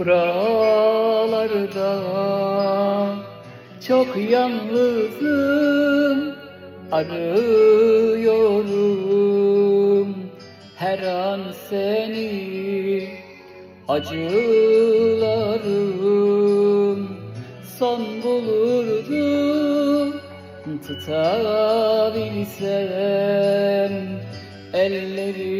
부러 Buralarda çok yalnızım Arıyorum. Her an seni Acılarım. Son bulurdu Tutabilsem ellerini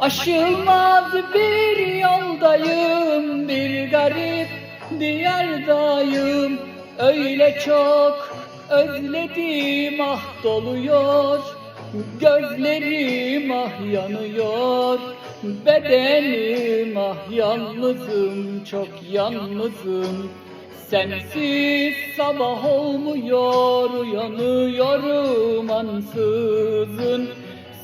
Aşılmaz bir yoldayım bir garip diyardayım Öyle çok özledim ah doluyor Gözlerim ah yanıyor. Bedenim ah yalnızım çok yalnızım. Sensiz sabah olmuyor uyanıyorum ansızın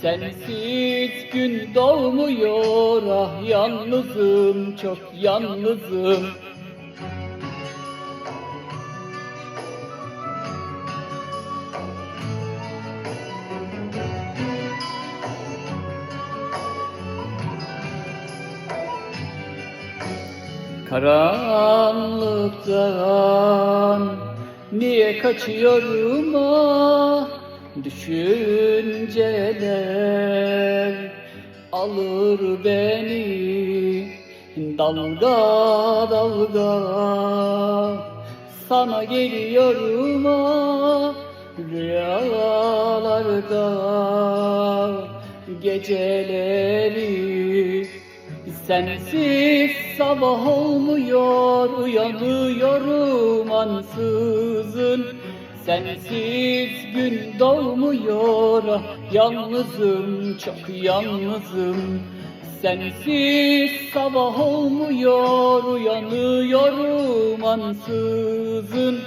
Sensiz gün doğmuyor ah yalnızım çok yalnızım. Karanlıktan niye kaçıyorum ah Düşünceler alır beni dalga dalga. Sana geliyorum rüyalarda. Geceleri Sensiz sabah olmuyor uyanıyorum ansızın Sensiz gün doğmuyor yalnızım çok yalnızım. Sensiz sabah olmuyor uyanıyorum ansızın.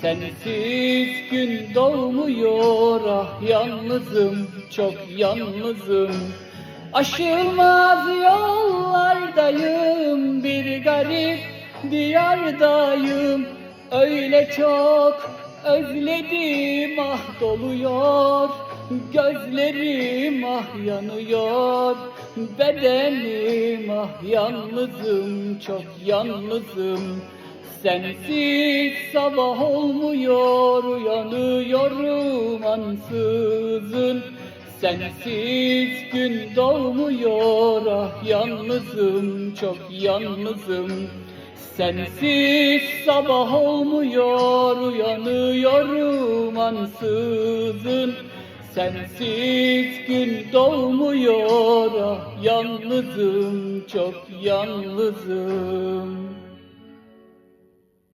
Sensiz gün doğmuyor ah yalnızım çok yalnızım. Aşılmaz yollardayım bir garip diyardayım. Öyle çok özledim ah doluyor. Gözlerim ah yanıyor. Bedenim ah yalnızım çok yalnızım. Sensiz sabah olmuyor uyanıyorum ansızın. Sensiz gün doğmuyor ah yalnızım çok yalnızım Sensiz sabah olmuyor uyanıyorum ansızın. Sensiz gün doğmuyor ah yalnızım çok yalnızım